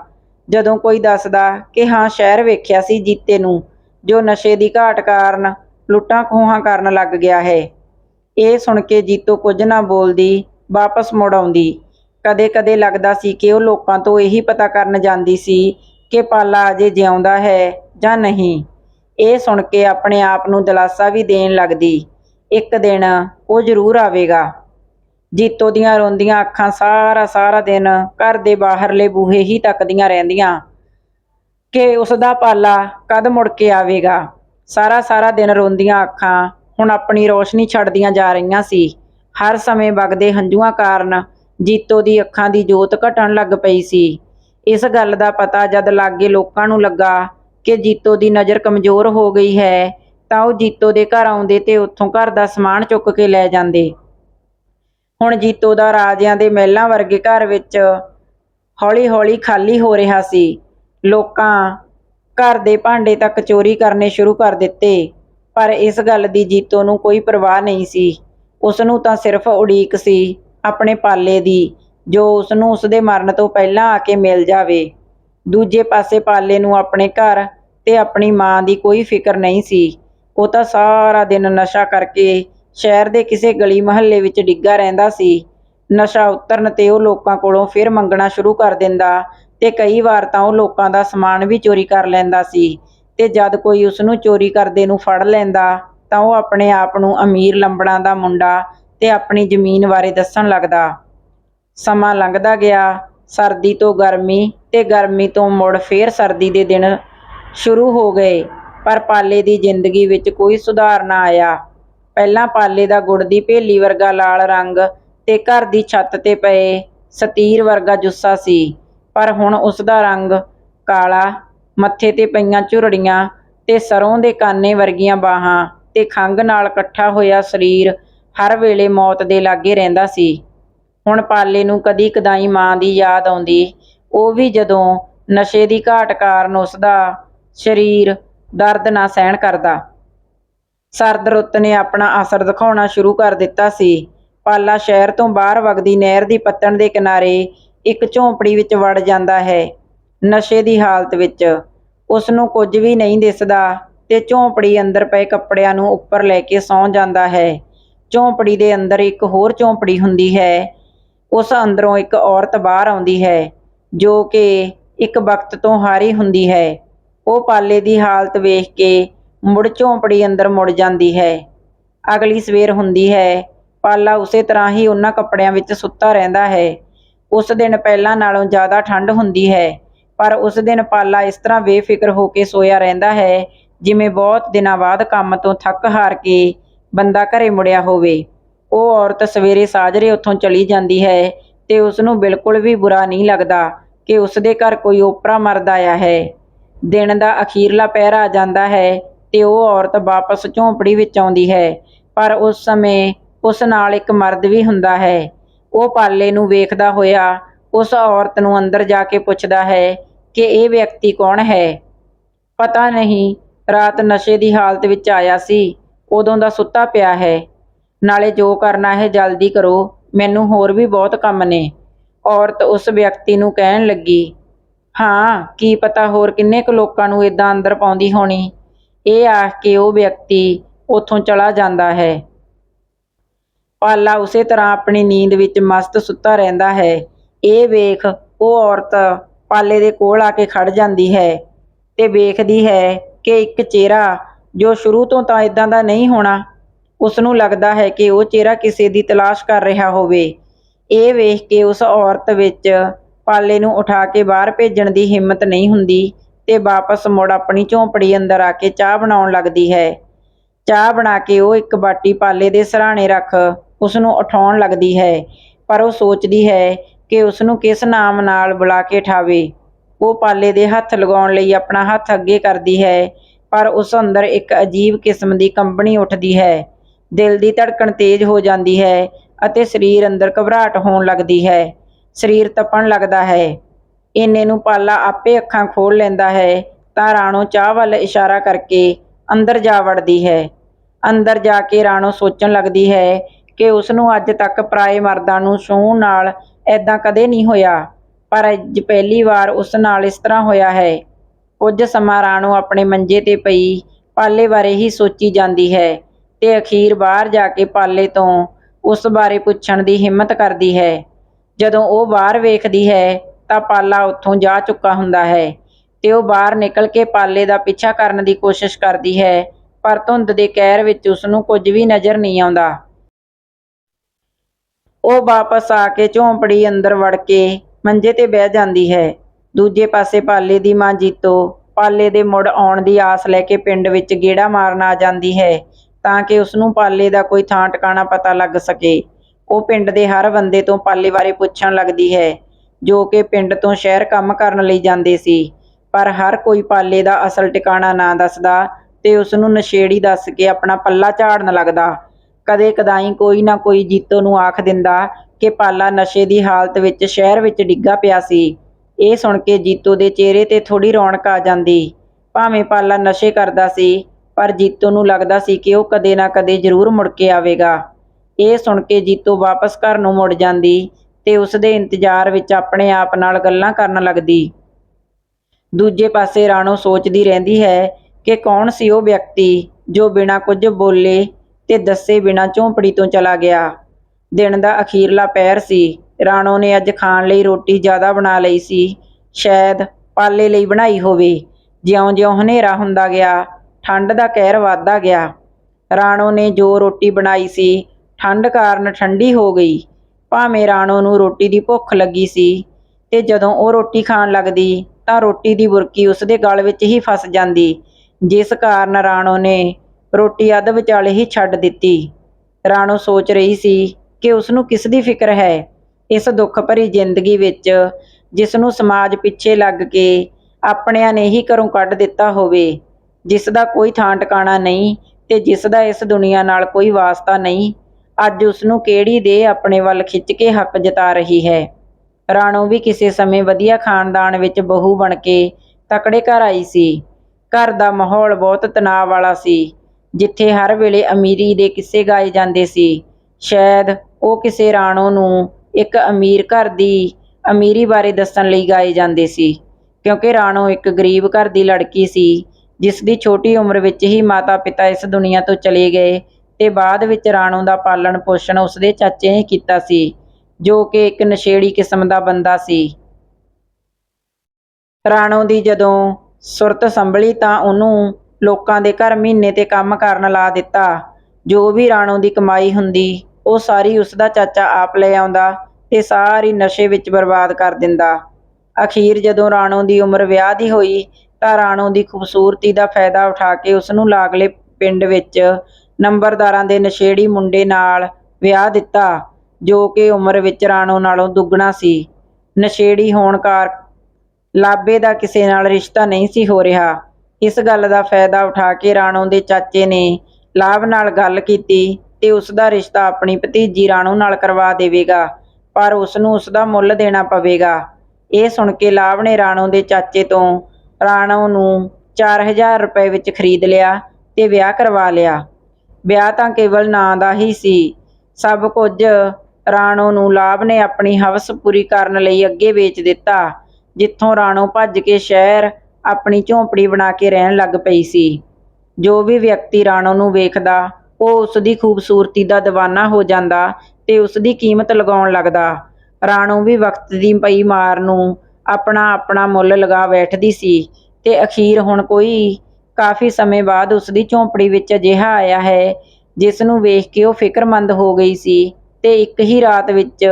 ਜਦੋਂ ਕੋਈ ਦੱਸਦਾ ਕਿ ਹਾਂ, ਸ਼ਹਿਰ ਵੇਖਿਆ ਸੀ ਜੀਤੇ ਨੂੰ, ਜੋ ਨਸ਼ੇ ਦੀ ਘਾਟ ਕਾਰਨ ਲੁੱਟਾਂ ਖੋਹਾਂ ਕਰਨ ਲੱਗ ਗਿਆ ਹੈ। ਇਹ ਸੁਣ ਕੇ ਜੀਤੋ ਕੁਝ ਨਾ ਬੋਲਦੀ, ਵਾਪਸ ਮੁੜ ਆਉਂਦੀ। ਕਦੇ-ਕਦੇ ਲੱਗਦਾ ਸੀ ਕਿ ਉਹ ਲੋਕਾਂ ਤੋਂ ਇਹੀ ਪਤਾ ਕਰਨ ਜਾਂਦੀ ਸੀ ਕਿ ਪਾਲਾ ਅਜੇ ਜਿਉਂਦਾ ਹੈ ਜਾਂ ਨਹੀਂ। ਇਹ ਸੁਣ ਕੇ ਆਪਣੇ ਆਪ ਨੂੰ ਦਿਲਾਸਾ ਵੀ ਦੇਣ ਲੱਗਦੀ। ਇੱਕ ਦਿਨ ਉਹ ਜ਼ਰੂਰ ਆਵੇਗਾ। ਜੀਤੋ ਦੀਆਂ ਰੋਂਦੀਆਂ ਅੱਖਾਂ ਸਾਰਾ ਸਾਰਾ ਦਿਨ ਘਰ ਦੇ ਬਾਹਰਲੇ ਬੂਹੇ ਹੀ ਤੱਕਦੀਆਂ ਰਹਿੰਦੀਆਂ। ਕਿ ਉਸ ਦਾ ਪਾਲਾ ਕਦ ਮੁੜ ਕੇ ਆਵੇਗਾ? ਸਾਰਾ ਸਾਰਾ ਦਿਨ ਰੋਂਦੀਆਂ ਅੱਖਾਂ ਹੁਣ ਆਪਣੀ ਰੋਸ਼ਨੀ ਛੱਡਦੀਆਂ ਜਾ ਰਹੀਆਂ ਸੀ। ਹਰ ਸਮੇਂ ਵਗਦੇ ਹੰਝੂਆਂ ਕਾਰਨ ਜੀਤੋ ਦੀ ਅੱਖਾਂ ਦੀ ਜੋਤ ਘਟਣ ਲੱਗ ਪਈ ਸੀ। ਇਸ ਗੱਲ ਦਾ ਪਤਾ ਜਦ ਲਾਗੇ ਲੋਕਾਂ ਨੂੰ ਲੱਗਾ ਕਿ ਜੀਤੋ ਦੀ ਨਜ਼ਰ ਕਮਜ਼ੋਰ ਹੋ ਗਈ ਹੈ, ਤਾਂ ਉਹ ਜੀਤੋ ਦੇ ਘਰ ਆਉਂਦੇ ਤੇ ਉੱਥੋਂ ਘਰ ਦਾ ਸਮਾਨ ਚੁੱਕ ਕੇ ਲੈ ਜਾਂਦੇ। ਹੁਣ ਜੀਤੋ ਦਾ ਰਾਜਿਆਂ ਦੇ ਮਹਿਲਾਂ ਵਰਗੇ ਘਰ ਵਿੱਚ ਹੌਲੀ-ਹੌਲੀ ਖਾਲੀ ਹੋ ਰਿਹਾ ਸੀ। ਲੋਕਾਂ ਘਰ ਦੇ ਭਾਂਡੇ ਤੱਕ ਚੋਰੀ ਕਰਨੇ ਸ਼ੁਰੂ ਕਰ ਦਿੱਤੇ, ਪਰ ਇਸ ਗੱਲ ਦੀ ਜੀਤੋ ਨੂੰ ਕੋਈ ਪਰਵਾਹ ਨਹੀਂ ਸੀ। ਉਸ ਨੂੰ ਤਾਂ ਸਿਰਫ ਉਡੀਕ ਸੀ ਆਪਣੇ ਪਾਲੇ ਦੀ, ਜੋ ਉਸ ਨੂੰ ਉਸ ਦੇ ਮਰਨ ਤੋਂ ਪਹਿਲਾਂ ਆ ਕੇ ਮਿਲ ਜਾਵੇ। ਦੂਜੇ ਪਾਸੇ ਪਾਲੇ ਨੂੰ ਆਪਣੇ ਘਰ ਤੇ ਆਪਣੀ ਮਾਂ ਦੀ ਕੋਈ ਫਿਕਰ ਨਹੀਂ ਸੀ। ਉਹ ਤਾਂ ਸਾਰਾ ਦਿਨ ਨਸ਼ਾ ਕਰਕੇ ਸ਼ਹਿਰ ਦੇ ਕਿਸੇ ਗਲੀ ਮੁਹੱਲੇ ਵਿੱਚ ਡਿੱਗਾ ਰਹਿੰਦਾ ਸੀ। ਨਸ਼ਾ ਉਤਰਨ ਤੇ ਉਹ ਲੋਕਾਂ ਕੋਲੋਂ ਫਿਰ ਮੰਗਣਾ ਸ਼ੁਰੂ ਕਰ ਦਿੰਦਾ ਤੇ ਕਈ ਵਾਰ ਤਾਂ ਉਹ ਲੋਕਾਂ ਦਾ ਸਮਾਨ ਵੀ ਚੋਰੀ ਕਰ ਲੈਂਦਾ ਸੀ ਤੇ ਜਦ ਕੋਈ ਉਸ ਨੂੰ ਚੋਰੀ ਕਰਦੇ ਨੂੰ ਫੜ ਲੈਂਦਾ ਤਾਂ ਉਹ ਆਪਣੇ ਆਪ ਨੂੰ ਅਮੀਰ ਲੰਬੜਾਂ ਦਾ ਮੁੰਡਾ ਤੇ ਆਪਣੀ ਜ਼ਮੀਨ ਬਾਰੇ ਦੱਸਣ ਲੱਗਦਾ। ਸਮਾਂ ਲੰਘਦਾ ਗਿਆ, ਸਰਦੀ ਤੋਂ ਗਰਮੀ ਤੇ ਗਰਮੀ ਤੋਂ ਮੁੜ ਫੇਰ ਸਰਦੀ ਦੇ ਦਿਨ ਸ਼ੁਰੂ ਹੋ ਗਏ, ਪਰ ਪਾਲੇ ਦੀ ਜ਼ਿੰਦਗੀ ਵਿੱਚ ਕੋਈ ਸੁਧਾਰ ਨਾ ਆਇਆ। ਪਹਿਲਾਂ ਪਾਲੇ ਦਾ ਗੁੜ ਦੀ ਭੇਲੀ ਵਰਗਾ ਲਾਲ ਰੰਗ ਤੇ ਘਰ ਦੀ ਛੱਤ ਤੇ ਪਏ ਸਤੀਰ ਵਰਗਾ ਜੁੱਸਾ ਸੀ, ਪਰ ਹੁਣ ਉਸ ਦਾ ਰੰਗ ਕਾਲਾ, ਮੱਥੇ ਤੇ ਪਈਆਂ ਝੁਰੜੀਆਂ ਤੇ ਸਰੋਂ ਦੇ ਕਾਨੇ ਵਰਗੀਆਂ ਬਾਹਾਂ ਤੇ ਖੰਘ ਨਾਲ ਇਕੱਠਾ ਹੋਇਆ ਸਰੀਰ ਹਰ ਵੇਲੇ ਮੌਤ ਦੇ ਲਾਗੇ ਰਹਿੰਦਾ ਸੀ। ਹੁਣ ਪਾਲੇ ਨੂੰ ਕਦੀ ਕਦਾਈ ਮਾਂ ਦੀ ਯਾਦ ਆਉਂਦੀ, ਉਹ ਵੀ ਜਦੋਂ ਨਸ਼ੇ ਦੀ ਘਾਟ ਕਾਰਨ ਉਸ ਦਾ ਸਰੀਰ ਦਰਦ ਨਾ ਸਹਿਣ ਕਰਦਾ। ਸਰਦ ਰੁੱਤ ਨੇ ਆਪਣਾ ਅਸਰ ਦਿਖਾਉਣਾ ਸ਼ੁਰੂ ਕਰ ਦਿੱਤਾ ਸੀ। ਪਾਲਾ ਸ਼ਹਿਰ ਤੋਂ ਬਾਹਰ ਵਗਦੀ ਨਹਿਰ ਦੀ ਪੱਤਣ ਦੇ ਕਿਨਾਰੇ ਇੱਕ ਝੌਂਪੜੀ ਵਿੱਚ ਵੜ ਜਾਂਦਾ ਹੈ, ਨਸ਼ੇ ਦੀ ਹਾਲਤ ਵਿੱਚ। ਉਸ ਨੂੰ ਕੁਝ ਵੀ ਨਹੀਂ ਦਿਸਦਾ ਤੇ ਝੌਂਪੜੀ ਅੰਦਰ ਪਏ ਕੱਪੜਿਆਂ ਨੂੰ ਉੱਪਰ ਲੈ ਕੇ ਸੌਂ ਜਾਂਦਾ ਹੈ। ਝੌਂਪੜੀ ਦੇ ਅੰਦਰ ਇੱਕ ਹੋਰ ਝੌਂਪੜੀ ਹੁੰਦੀ ਹੈ। ਉਸ ਅੰਦਰੋਂ ਇੱਕ ਔਰਤ ਬਾਹਰ ਆਉਂਦੀ ਹੈ, ਜੋ ਕਿ ਇੱਕ ਵਕਤ ਤੋਂ ਹਾਰੀ ਹੁੰਦੀ ਹੈ। ਉਹ ਪਾਲੇ ਦੀ ਹਾਲਤ ਵੇਖ ਕੇ ਮੁੜ ਝੌਂਪੜੀ ਅੰਦਰ ਮੁੜ ਜਾਂਦੀ ਹੈ। ਅਗਲੀ ਸਵੇਰ ਹੁੰਦੀ ਹੈ। ਪਾਲਾ ਉਸੇ ਤਰ੍ਹਾਂ ਹੀ ਉਹਨਾਂ ਕੱਪੜਿਆਂ ਵਿੱਚ ਸੁੱਤਾ ਰਹਿੰਦਾ ਹੈ। ਉਸ ਦਿਨ ਪਹਿਲਾਂ ਨਾਲੋਂ ਜ਼ਿਆਦਾ ਠੰਡ ਹੁੰਦੀ ਹੈ। ਪਰ ਉਸ ਦਿਨ ਪਾਲਾ ਇਸ ਤਰ੍ਹਾਂ ਬੇਫਿਕਰ ਹੋ ਕੇ ਸੋਇਆ ਰਹਿੰਦਾ ਹੈ, ਜਿਵੇਂ ਬਹੁਤ ਦਿਨਾਂ ਬਾਅਦ ਕੰਮ ਤੋਂ ਥੱਕ ਹਾਰ ਕੇ ਬੰਦਾ ਘਰੇ ਮੁੜਿਆ ਹੋਵੇ। ਉਹ ਔਰਤ ਸਵੇਰੇ ਸਾਜਰੇ ਉੱਥੋਂ ਚਲੀ ਜਾਂਦੀ ਹੈ ਤੇ ਉਸ ਨੂੰ ਬਿਲਕੁਲ ਵੀ ਬੁਰਾ ਨਹੀਂ ਲੱਗਦਾ ਕਿ ਉਸ ਦੇ ਘਰ ਕੋਈ ਓਪਰਾ ਮਰਦ ਆਇਆ ਹੈ। ਦਿਨ ਦਾ ਅਖੀਰਲਾ ਪਹਿਰ ਆ ਜਾਂਦਾ ਹੈ। ਤੇ ਉਹ ਔਰਤ ਵਾਪਸ ਝੌਂਪੜੀ ਵਿੱਚ ਆਉਂਦੀ ਹੈ, ਪਰ ਉਸ ਸਮੇਂ ਉਸ ਨਾਲ ਇੱਕ ਮਰਦ ਵੀ ਹੁੰਦਾ ਹੈ। ਉਹ ਪਾਲੇ ਨੂੰ ਵੇਖਦਾ ਹੋਇਆ ਉਸ ਔਰਤ ਨੂੰ ਅੰਦਰ ਜਾ ਕੇ ਪੁੱਛਦਾ ਹੈ ਕਿ ਇਹ ਵਿਅਕਤੀ ਕੌਣ ਹੈ? ਪਤਾ ਨਹੀਂ, ਰਾਤ ਨਸ਼ੇ ਦੀ ਹਾਲਤ ਵਿੱਚ ਆਇਆ ਸੀ, ਉਦੋਂ ਦਾ ਸੁੱਤਾ ਪਿਆ ਹੈ। ਨਾਲੇ ਜੋ ਕਰਨਾ ਹੈ ਜਲਦੀ ਕਰੋ, ਮੈਨੂੰ ਹੋਰ ਵੀ ਬਹੁਤ ਕੰਮ ਨੇ। ਔਰਤ ਉਸ ਵਿਅਕਤੀ ਨੂੰ ਕਹਿਣ ਲੱਗੀ, ਹਾਂ, ਕੀ ਪਤਾ ਹੋਰ ਕਿੰਨੇ ਕੁ ਲੋਕਾਂ ਨੂੰ ਇਦਾਂ ਅੰਦਰ ਪਾਉਂਦੀ ਹੋਣੀ? ਇਹ ਆਖ ਕੇ ਉਹ ਵਿਅਕਤੀ ਉੱਥੋਂ ਚਲਾ ਜਾਂਦਾ ਹੈ। ਪਾਲਾ ਉਸੇ ਤਰ੍ਹਾਂ ਆਪਣੀ ਨੀਂਦ ਵਿੱਚ ਮਸਤ ਸੁੱਤਾ ਰਹਿੰਦਾ ਹੈ। ਇਹ ਵੇਖ ਉਹ ਔਰਤ ਪਾਲੇ ਦੇ ਕੋਲ ਆ ਕੇ ਖੜ ਜਾਂਦੀ ਹੈ ਤੇ ਵੇਖਦੀ ਹੈ ਕਿ ਇੱਕ ਚਿਹਰਾ ਜੋ ਸ਼ੁਰੂ ਤੋਂ ਤਾਂ ਇਦਾਂ ਦਾ ਨਹੀਂ ਹੋਣਾ ਉਸ ਨੂੰ ਲੱਗਦਾ ਹੈ ਕਿ ਉਹ ਚਿਹਰਾ ਕਿਸੇ ਦੀ ਤਲਾਸ਼ ਕਰ ਰਿਹਾ ਹੋਵੇ। ਇਹ ਵੇਖ ਕੇ ਉਸ ਔਰਤ ਵਿੱਚ ਪਾਲੇ ਨੂੰ ਉਠਾ ਕੇ ਬਾਹਰ ਭੇਜਣ ਦੀ ਹਿੰਮਤ ਨਹੀਂ ਹੁੰਦੀ। ਤੇ ਵਾਪਸ ਮੁੜ ਆਪਣੀ ਝੌਂਪੜੀ ਅੰਦਰ ਆ ਕੇ ਚਾਹ ਬਣਾਉਣ ਲੱਗਦੀ ਹੈ। ਚਾਹ ਬਣਾ ਕੇ ਉਹ ਇੱਕ ਬਾਟੀ ਪਾਲੇ ਦੇ ਸਰਾਣੇ ਰੱਖ ਉਸ ਨੂੰ ਉਠਾਉਣ ਲੱਗਦੀ ਹੈ, ਪਰ ਉਹ ਸੋਚਦੀ ਹੈ ਕਿ ਉਸ ਨੂੰ ਕਿਸ ਨਾਮ ਨਾਲ ਬੁਲਾ ਕੇ ਠਾਵੇ। ਉਹ ਪਾਲੇ ਦੇ ਹੱਥ ਲਗਾਉਣ ਲਈ ਆਪਣਾ ਹੱਥ ਅੱਗੇ ਕਰਦੀ ਹੈ, ਪਰ ਉਸ ਅੰਦਰ ਇੱਕ ਅਜੀਬ ਕਿਸਮ ਦੀ ਕੰਬਣੀ ਉੱਠਦੀ ਹੈ। ਦਿਲ ਦੀ ਧੜਕਣ ਤੇਜ਼ ਹੋ ਜਾਂਦੀ ਹੈ ਅਤੇ ਸਰੀਰ ਅੰਦਰ ਘਬਰਾਹਟ ਹੋਣ ਲੱਗਦੀ ਹੈ। ਸਰੀਰ ਤਪਣ ਲੱਗਦਾ ਹੈ। ਇੰਨੇ ਨੂੰ ਪਾਲਾ ਆਪੇ ਅੱਖਾਂ ਖੋਲ ਲੈਂਦਾ ਹੈ, ਤਾਂ ਰਾਣੋ ਚਾਹ ਵੱਲ ਇਸ਼ਾਰਾ ਕਰਕੇ ਅੰਦਰ ਜਾ ਵੜਦੀ ਹੈ। ਅੰਦਰ ਜਾ ਕੇ ਰਾਣੋ ਸੋਚਣ ਲੱਗਦੀ ਹੈ ਕਿ ਉਸ ਨੂੰ ਅੱਜ ਤੱਕ ਪਰਾਏ ਮਰਦਾਂ ਨੂੰ ਛੂਹਣ ਨਾਲ ਐਦਾਂ ਕਦੇ ਨਹੀਂ ਹੋਇਆ, ਪਰ ਅੱਜ ਪਹਿਲੀ ਵਾਰ ਉਸ ਨਾਲ ਇਸ ਤਰ੍ਹਾਂ ਹੋਇਆ ਹੈ। ਕੁਝ ਸਮਾਂ ਰਾਣੋ ਆਪਣੇ ਮੰਜੇ ਤੇ ਪਈ ਪਾਲੇ ਬਾਰੇ ਹੀ ਸੋਚੀ ਜਾਂਦੀ ਹੈ ਤੇ ਅਖੀਰ ਬਾਹਰ ਜਾ ਕੇ ਪਾਲੇ ਤੋਂ ਉਸ ਬਾਰੇ ਪੁੱਛਣ ਦੀ ਹਿੰਮਤ ਕਰਦੀ ਹੈ। ਜਦੋਂ ਉਹ ਬਾਹਰ ਵੇਖਦੀ ਹੈ ਤਾਂ ਪਾਲਾ ਉੱਥੋਂ ਜਾ ਚੁੱਕਾ ਹੁੰਦਾ ਹੈ ਤੇ ਉਹ ਬਾਹਰ ਨਿਕਲ ਕੇ ਪਾਲੇ ਦਾ ਪਿੱਛਾ ਕਰਨ ਦੀ ਕੋਸ਼ਿਸ਼ ਕਰਦੀ ਹੈ, ਪਰ ਧੁੰਦ ਦੇ ਕਹਿਰ ਵਿੱਚ ਉਸ ਨੂੰ ਕੁਝ ਵੀ ਨਜ਼ਰ ਨਹੀਂ ਆਉਂਦਾ। ਉਹ ਵਾਪਸ ਆ ਕੇ ਝੌਂਪੜੀ ਅੰਦਰ ਵੜ ਕੇ ਮੰਜੇ ਤੇ ਬਹਿ ਜਾਂਦੀ ਹੈ। ਦੂਜੇ ਪਾਸੇ ਪਾਲੇ ਦੀ ਮਾਂ ਜੀਤੋ ਪਾਲੇ ਦੇ ਮੁੜ ਆਉਣ ਦੀ ਆਸ ਲੈ ਕੇ ਪਿੰਡ ਵਿੱਚ ਗੇੜਾ ਮਾਰਨ ਆ ਜਾਂਦੀ ਹੈ ਤਾਂ ਕਿ ਉਸ ਨੂੰ ਪਾਲੇ ਦਾ ਕੋਈ ਥਾਂ ਟਿਕਾਣਾ ਪਤਾ ਲੱਗ ਸਕੇ। ਉਹ ਪਿੰਡ ਦੇ ਹਰ ਬੰਦੇ ਤੋਂ ਪਾਲੇ ਬਾਰੇ ਪੁੱਛਣ ਲੱਗਦੀ ਹੈ ਜੋ ਕਿ ਪਿੰਡ ਤੋਂ ਸ਼ਹਿਰ ਕੰਮ ਕਰਨ ਲਈ ਜਾਂਦੇ ਸੀ। ਪਰ ਹਰ ਕੋਈ ਪਾਲੇ ਦਾ ਅਸਲ ਟਿਕਾਣਾ ਨਾ ਦੱਸਦਾ ਤੇ ਉਸ ਨੂੰ ਨਸ਼ੇੜੀ ਦੱਸ ਕੇ ਆਪਣਾ ਪੱਲਾ ਝਾੜਨ ਲੱਗਦਾ। ਕਦੇ ਕਦਾਈ ਕੋਈ ਨਾ ਕੋਈ ਜੀਤੋ ਨੂੰ ਆਖ ਦਿੰਦਾ ਕਿ ਪਾਲਾ ਨਸ਼ੇ ਦੀ ਹਾਲਤ ਵਿੱਚ ਸ਼ਹਿਰ ਵਿੱਚ ਡਿੱਗਾ ਪਿਆ ਸੀ। ਇਹ ਸੁਣ ਕੇ ਜੀਤੋ ਦੇ ਚਿਹਰੇ ਤੇ ਥੋੜੀ ਰੌਣਕ ਆ ਜਾਂਦੀ। ਭਾਵੇਂ ਪਾਲਾ ਨਸ਼ੇ ਕਰਦਾ ਸੀ, ਪਰ ਜੀਤੋ ਨੂੰ ਲੱਗਦਾ ਸੀ ਕਿ ਉਹ ਕਦੇ ਨਾ ਕਦੇ ਜ਼ਰੂਰ ਮੁੜ ਕੇ ਆਵੇਗਾ। ਇਹ ਸੁਣ ਕੇ ਜੀਤੋ ਵਾਪਸ ਘਰ ਨੂੰ ਮੁੜ ਜਾਂਦੀ ਤੇ ਉਸ ਦੇ ਇੰਤਜ਼ਾਰ ਵਿੱਚ ਆਪਣੇ ਆਪ ਨਾਲ ਗੱਲਾਂ ਕਰਨ ਲੱਗਦੀ। ਦੂਜੇ ਪਾਸੇ ਰਾਣੋ ਸੋਚਦੀ ਰਹਿੰਦੀ ਹੈ ਕਿ ਕੌਣ ਸੀ ਉਹ ਵਿਅਕਤੀ ਜੋ ਬਿਨਾਂ ਕੁਝ ਬੋਲੇ ਤੇ ਦੱਸੇ ਬਿਨਾਂ ਝੌਂਪੜੀ ਤੋਂ ਚਲਾ ਗਿਆ। ਦਿਨ ਦਾ ਅਖੀਰਲਾ ਪੈਰ ਸੀ। ਰਾਣੋ ਨੇ ਅੱਜ ਖਾਣ ਲਈ ਰੋਟੀ ਜ਼ਿਆਦਾ ਬਣਾ ਲਈ ਸੀ। ਸ਼ਾਇਦ ਪਾਲੇ ਲਈ ਬਣਾਈ ਹੋਵੇ। ਜਿਉਂ-ਜਿਉਂ ਹਨੇਰਾ ਹੁੰਦਾ ਗਿਆ, ਠੰਡ ਦਾ ਕਹਿਰ ਵੱਧਦਾ ਗਿਆ। ਰਾਣੋ ਨੇ ਜੋ ਰੋਟੀ ਬਣਾਈ ਸੀ, ਠੰਡ ਕਾਰਨ ਠੰਡੀ ਹੋ ਗਈ। ਭਾਵੇਂ ਰਾਣੋ ਨੂੰ ਰੋਟੀ ਦੀ ਭੁੱਖ ਲੱਗੀ ਸੀ ਤੇ ਜਦੋਂ ਉਹ ਰੋਟੀ ਖਾਣ ਲੱਗਦੀ ਤਾਂ ਰੋਟੀ ਦੀ ਬੁਰਕੀ ਉਸਦੇ ਗਲ ਵਿੱਚ ਹੀ ਫਸ ਜਾਂਦੀ, ਜਿਸ ਕਾਰਨ ਰਾਣੋ ਨੇ ਰੋਟੀ ਅੱਧ ਵਿਚਾਲੇ ਹੀ ਛੱਡ ਦਿੱਤੀ। ਰਾਣੋ ਸੋਚ ਰਹੀ ਸੀ ਕਿ ਉਸ ਨੂੰ ਕਿਸ ਦੀ ਫਿਕਰ ਹੈ, ਇਸ ਦੁੱਖ ਭਰੀ ਜ਼ਿੰਦਗੀ ਵਿੱਚ ਜਿਸ ਨੂੰ ਸਮਾਜ ਪਿੱਛੇ ਲੱਗ ਕੇ ਆਪਣਿਆਂ ਨੇ ਹੀ ਘਰੋਂ ਕੱਢ ਦਿੱਤਾ ਹੋਵੇ, ਜਿਸ ਦਾ ਕੋਈ ਥਾਂ ਟਿਕਾਣਾ ਨਹੀਂ ਤੇ ਜਿਸ ਦਾ ਇਸ ਦੁਨੀਆ ਨਾਲ ਕੋਈ ਵਾਸਤਾ ਨਹੀਂ ਅੱਜ ਉਸ ਨੂੰ ਕਿਹੜੀ ਦੇ ਆਪਣੇ ਵੱਲ ਖਿੱਚ ਕੇ ਹੱਕ ਜਤਾ ਰਹੀ ਹੈ? ਰਾਣੋ ਵੀ ਕਿਸੇ ਸਮੇਂ ਵਧੀਆ ਖਾਨਦਾਨ ਵਿੱਚ ਬਹੂ ਬਣ ਕੇ ਤਕੜੇ ਘਰ ਆਈ ਸੀ। ਘਰ ਦਾ ਮਾਹੌਲ ਬਹੁਤ ਤਣਾਅ ਵਾਲਾ ਸੀ। ਜਿੱਥੇ ਹਰ ਵੇਲੇ ਅਮੀਰੀ ਦੇ ਕਿੱਸੇ ਗਾਏ ਜਾਂਦੇ ਸੀ। ਸ਼ਾਇਦ ਉਹ ਕਿਸੇ ਰਾਣੋ ਨੂੰ ਇੱਕ ਅਮੀਰ ਘਰ ਦੀ ਅਮੀਰੀ ਬਾਰੇ ਦੱਸਣ ਲਈ ਗਾਏ ਜਾਂਦੇ ਸੀ। ਕਿਉਂਕਿ ਰਾਣੋ ਇੱਕ ਗਰੀਬ ਘਰ ਦੀ ਲੜਕੀ ਸੀ, ਜਿਸ ਦੀ ਛੋਟੀ ਉਮਰ ਵਿੱਚ ਹੀ ਮਾਤਾ-ਪਿਤਾ ਇਸ ਦੁਨੀਆ ਤੋਂ ਚਲੇ ਗਏ ਤੇ ਬਾਅਦ ਵਿੱਚ ਰਾਣੋ ਦਾ ਪਾਲਣ ਪੋਸ਼ਣ ਉਸਦੇ ਚਾਚੇ ਨੇ ਕੀਤਾ ਸੀ, ਜੋ ਕਿ ਇੱਕ ਨਸ਼ੇੜੀ ਕਿਸਮ ਦਾ ਬੰਦਾ ਸੀ। ਰਾਣੋ ਦੀ ਜਦੋਂ ਸੁਰਤ ਸੰਭਲੀ ਤਾਂ ਉਹਨੂੰ ਲੋਕਾਂ ਦੇ ਘਰ ਮਹੀਨੇ ਤੇ ਕੰਮ ਕਰਨ ਲਾ ਦਿੱਤਾ। ਜੋ ਵੀ ਰਾਣੋ ਦੀ ਕਮਾਈ ਹੁੰਦੀ, ਉਹ ਸਾਰੀ ਉਸਦਾ ਚਾਚਾ ਆਪ ਲੈ ਆਉਂਦਾ ਤੇ ਸਾਰੀ ਨਸ਼ੇ ਵਿੱਚ ਬਰਬਾਦ ਕਰ ਦਿੰਦਾ। ਅਖੀਰ ਜਦੋਂ ਰਾਣੋ ਦੀ ਉਮਰ ਵਿਆਹ ਦੀ ਹੋਈ, ਤਾਂ ਰਾਣੋ ਦੀ ਖੂਬਸੂਰਤੀ ਦਾ ਫਾਇਦਾ ਉਠਾ ਕੇ ਉਸ ਨੂੰ ਲਾਗਲੇ ਪਿੰਡ ਵਿੱਚ ਨੰਬਰਦਾਰਾਂ ਦੇ ਨਸ਼ੇੜੀ ਮੁੰਡੇ ਨਾਲ ਵਿਆਹ ਦਿੱਤਾ, ਜੋ ਕਿ ਉਮਰ ਵਿੱਚ ਰਾਣੋ ਨਾਲੋਂ ਦੁੱਗਣਾ ਸੀ। ਨਸ਼ੇੜੀ ਹੋਣ ਕਾਰ ਲਾਬੇ ਦਾ ਕਿਸੇ ਨਾਲ ਰਿਸ਼ਤਾ ਨਹੀਂ ਸੀ ਹੋ ਰਿਹਾ। ਇਸ ਗੱਲ ਦਾ ਫਾਇਦਾ ਉਠਾ ਕੇ ਰਾਣੋ ਦੇ ਚਾਚੇ ਨੇ ਲਾਭ ਨਾਲ ਗੱਲ ਕੀਤੀ ਤੇ ਉਸ ਦਾ ਰਿਸ਼ਤਾ ਆਪਣੀ ਭਤੀਜੀ ਰਾਣੋ ਨਾਲ ਕਰਵਾ ਦੇਵੇਗਾ, ਪਰ ਉਸ ਨੂੰ ਉਸ ਦਾ ਮੁੱਲ ਦੇਣਾ ਪਵੇਗਾ। ਇਹ ਸੁਣ ਕੇ ਲਾਭ ਨੇ ਰਾਣੋ ਦੇ ਚਾਚੇ ਤੋਂ ਰਾਣੋ ਨੂੰ 4000 ਰੁਪਏ ਵਿੱਚ ਖਰੀਦ ਲਿਆ ਤੇ ਵਿਆਹ ਕਰਵਾ ਲਿਆ। ਵਿਆਹ ਤਾਂ ਕੇਵਲ ਨਾਂ ਦਾ ਹੀ ਸੀ। ਸਭ ਕੁਝ ਰਾਣੋ ਨੂੰ ਲਾਭ ਨੇ ਆਪਣੀ ਹਵਸ ਪੂਰੀ ਕਰਨ ਲਈ ਅੱਗੇ ਵੇਚ ਦਿੱਤਾ, ਜਿੱਥੋਂ ਰਾਣੋ ਭੱਜ ਕੇ ਸ਼ਹਿਰ ਆਪਣੀ ਝੌਂਪੜੀ ਬਣਾ ਕੇ ਰਹਿਣ ਲੱਗ ਪਈ ਸੀ। ਜੋ ਵੀ ਵਿਅਕਤੀ ਰਾਣੋ ਨੂੰ ਵੇਖਦਾ, ਉਹ ਉਸ ਦੀ ਖੂਬਸੂਰਤੀ ਦਾ دیਵਾਨਾ ਹੋ ਜਾਂਦਾ ਤੇ ਉਸ ਦੀ ਕੀਮਤ ਲਗਾਉਣ ਲੱਗਦਾ। ਰਾਣੋ ਵੀ ਵਕਤ ਦੀ ਪਈ ਮਾਰ ਨੂੰ ਆਪਣਾ ਆਪਣਾ ਮੁੱਲ ਲਗਾ ਬੈਠਦੀ ਸੀ ਤੇ ਅਖੀਰ ਹੁਣ ਕੋਈ ਕਾਫੀ ਸਮੇਂ ਬਾਅਦ ਉਸ ਦੀ ਝੌਂਪੜੀ ਵਿੱਚ ਅਜਿਹਾ ਆਇਆ ਹੈ ਜਿਸ ਨੂੰ ਵੇਖ ਕੇ ਉਹ ਫਿਕਰਮੰਦ ਹੋ ਗਈ ਸੀ ਤੇ ਇੱਕ ਹੀ ਰਾਤ ਵਿੱਚ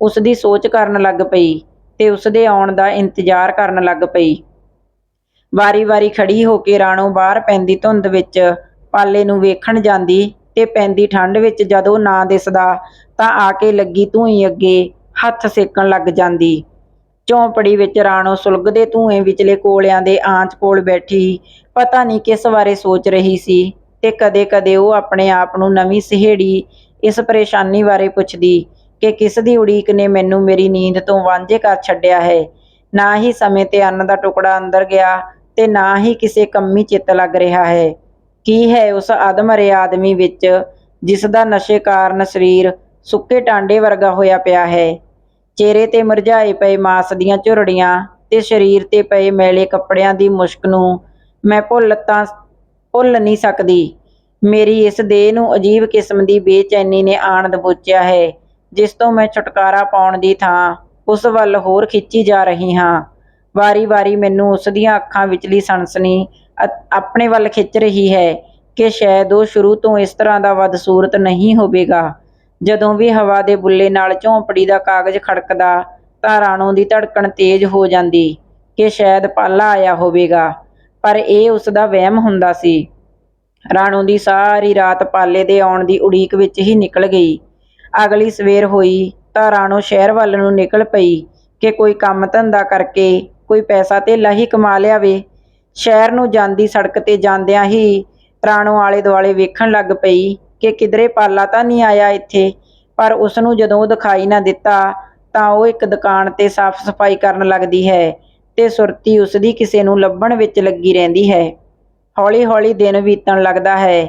ਉਸ ਦੀ ਸੋਚ ਕਰਨ ਲੱਗ ਪਈ ਤੇ ਉਸ ਦੇ ਆਉਣ ਦਾ ਇੰਤਜ਼ਾਰ ਕਰਨ ਲੱਗ ਪਈ। ਵਾਰੀ-ਵਾਰੀ ਖੜੀ ਹੋ ਕੇ ਰਾਣੋ ਬਾਹਰ ਪੈਂਦੀ ਧੁੰਦ ਵਿੱਚ ਪਾਲੇ ਨੂੰ ਵੇਖਣ ਜਾਂਦੀ ਤੇ ਪੈਂਦੀ ਠੰਡ ਵਿੱਚ ਜਦੋਂ ਨਾ ਦਿਸਦਾ ਤਾਂ ਆ ਕੇ ਲੱਗੀ ਧੂਈ ਅੱਗੇ ਹੱਥ ਸੇਕਣ ਲੱਗ ਜਾਂਦੀ। ਝੌਂਪੜੀ ਵਿੱਚ ਰਾਣੋ ਸੁਲਗਦੇ ਧੂਏ ਵਿਚਲੇ ਕੋਲਿਆਂ ਦੇ ਆਂਚ ਕੋਲ ਬੈਠੀ ਪਤਾ ਨਹੀਂ ਕਿਸ ਬਾਰੇ ਸੋਚ ਰਹੀ ਸੀ ਤੇ ਕਦੇ-ਕਦੇ ਉਹ ਆਪਣੇ ਆਪ ਨੂੰ ਨਵੀਂ ਸਹੇੜੀ ਇਸ ਪਰੇਸ਼ਾਨੀ ਬਾਰੇ ਪੁੱਛਦੀ ਕਿ ਕਿਸ ਦੀ ਉਡੀਕ ਨੇ ਮੈਨੂੰ ਮੇਰੀ ਨੀਂਦ ਤੋਂ ਵਾਂਝੇ ਕਰ ਛੱਡਿਆ ਹੈ। ਨਾ ਹੀ ਸਮੇਂ ਤੇ ਅੰਨ ਦਾ ਟੁਕੜਾ ਅੰਦਰ ਗਿਆ ਤੇ ਨਾ ਹੀ ਕਿਸੇ ਕੰਮੀ ਚਿੱਤ ਲੱਗ ਰਿਹਾ ਹੈ। ਕੀ ਹੈ ਉਸ ਅਧਮਰੇ ਆਦਮੀ ਵਿੱਚ ਜਿਸ ਦਾ ਨਸ਼ੇ ਕਾਰਨ ਸਰੀਰ ਸੁੱਕੇ ਟਾਂਡੇ ਵਰਗਾ ਹੋਇਆ ਪਿਆ ਹੈ? ਚਿਹਰੇ ਤੇ ਮੁਰਝਾਏ ਪਏ ਮਾਸ ਦੀਆਂ ਝੁਰੜੀਆਂ ਤੇ ਸਰੀਰ ਤੇ ਪਏ ਮੈਲੇ ਕੱਪੜਿਆਂ ਦੀ ਮੁਸ਼ਕ ਨੂੰ ਮੈਂ ਭੁੱਲ ਤਾਂ ਭੁੱਲ ਨਹੀਂ ਸਕਦੀ। ਮੇਰੀ ਇਸ ਦੇਹ ਨੂੰ ਅਜੀਬ ਕਿਸਮ ਦੀ ਬੇਚੈਨੀ ਨੇ ਆਣ ਦਬੋਚਿਆ ਹੈ, ਜਿਸ ਤੋਂ ਮੈਂ ਛੁਟਕਾਰਾ ਪਾਉਣ ਦੀ ਥਾਂ ਉਸ ਵੱਲ ਹੋਰ ਖਿੱਚੀ ਜਾ ਰਹੀ ਹਾਂ। ਵਾਰੀ-ਵਾਰੀ ਮੈਨੂੰ ਉਸ ਦੀਆਂ ਅੱਖਾਂ ਵਿਚਲੀ ਸਨਸਨੀ ਅ- ਆਪਣੇ ਵੱਲ ਖਿੱਚ ਰਹੀ ਹੈ ਕਿ ਸ਼ਾਇਦ ਉਹ ਸ਼ੁਰੂ ਤੋਂ ਇਸ ਤਰ੍ਹਾਂ ਦਾ ਬਦਸੂਰਤ ਨਹੀਂ ਹੋਵੇਗਾ। ਜਦੋਂ ਵੀ ਹਵਾ ਦੇ ਬੁੱਲੇ ਨਾਲ ਝੌਂਪੜੀ ਦਾ ਕਾਗਜ਼ ਖੜਕਦਾ ਤਾਂ ਰਾਣੋ ਦੀ ਧੜਕਣ ਤੇਜ਼ ਹੋ ਜਾਂਦੀ ਕਿ ਸ਼ਾਇਦ ਪਾਲਾ ਆਇਆ ਹੋਵੇਗਾ, ਪਰ ਇਹ ਉਸ ਦਾ ਵਹਿਮ ਹੁੰਦਾ ਸੀ। ਰਾਣੋ ਦੀ ਸਾਰੀ ਰਾਤ ਪਾਲੇ ਦੇ ਆਉਣ ਦੀ ਉਡੀਕ ਵਿੱਚ ਹੀ ਨਿਕਲ ਗਈ। ਅਗਲੀ ਸਵੇਰ ਹੋਈ ਤਾਂ ਰਾਣੋ ਸ਼ਹਿਰ ਵੱਲ ਨੂੰ ਨਿਕਲ ਪਈ ਕਿ ਕੋਈ ਕੰਮ ਧੰਦਾ ਕਰਕੇ ਕੋਈ ਪੈਸਾ ਧੇਲਾ ਹੀ ਕਮਾ ਲਿਆਵੇ। ਸ਼ਹਿਰ ਨੂੰ ਜਾਂਦੀ ਸੜਕ ਤੇ ਜਾਂਦਿਆਂ ਹੀ ਰਾਣੋ ਆਲੇ ਦੁਆਲੇ ਵੇਖਣ ਲੱਗ ਪਈ ਕਿ ਕਿਧਰੇ ਪਾਲਾ ਤਾਂ ਨਹੀਂ ਆਇਆ ਇੱਥੇ। ਪਰ ਉਸ ਨੂੰ ਜਦੋਂ ਉਹ ਦਿਖਾਈ ਨਾ ਦਿੱਤਾ, ਤਾਂ ਉਹ ਇੱਕ ਦੁਕਾਨ ਤੇ ਸਾਫ਼ ਸਫ਼ਾਈ ਕਰਨ ਲੱਗਦੀ ਹੈ ਤੇ ਸੁਰਤੀ ਉਸ ਦੀ ਕਿਸੇ ਨੂੰ ਲੱਭਣ ਵਿੱਚ ਲੱਗੀ ਰਹਿੰਦੀ ਹੈ। ਹੌਲੀ-ਹੌਲੀ ਦਿਨ ਬੀਤਣ ਲੱਗਦਾ ਹੈ।